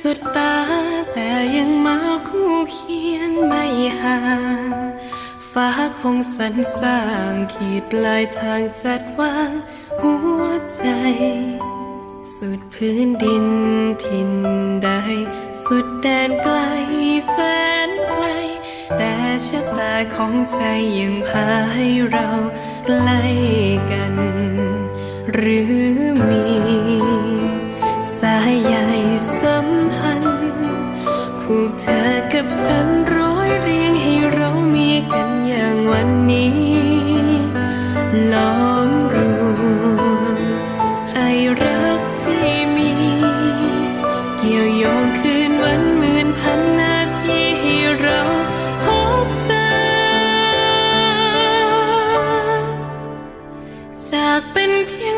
สุดตา แต่ยังมาคู่เคียงไม่ห่าง ฟ้าคงสรรสร้างขีดปลายทางจัดวางหัวใจ สุดพื้นดินทินใด สุดแดนไกลแสนไกล แต่ชะตาของใจยังพาให้เราใกล้กัน หรือมี สัมพันธ์พวกเธอกับฉันร้อยเรียงให้เรามีกันอย่างวันนี้ลอมรวมไอรักที่มี เกี่ยวโยงคืนวันหมื่นพันนาทีให้เราพบเจอ จากเป็นเพียง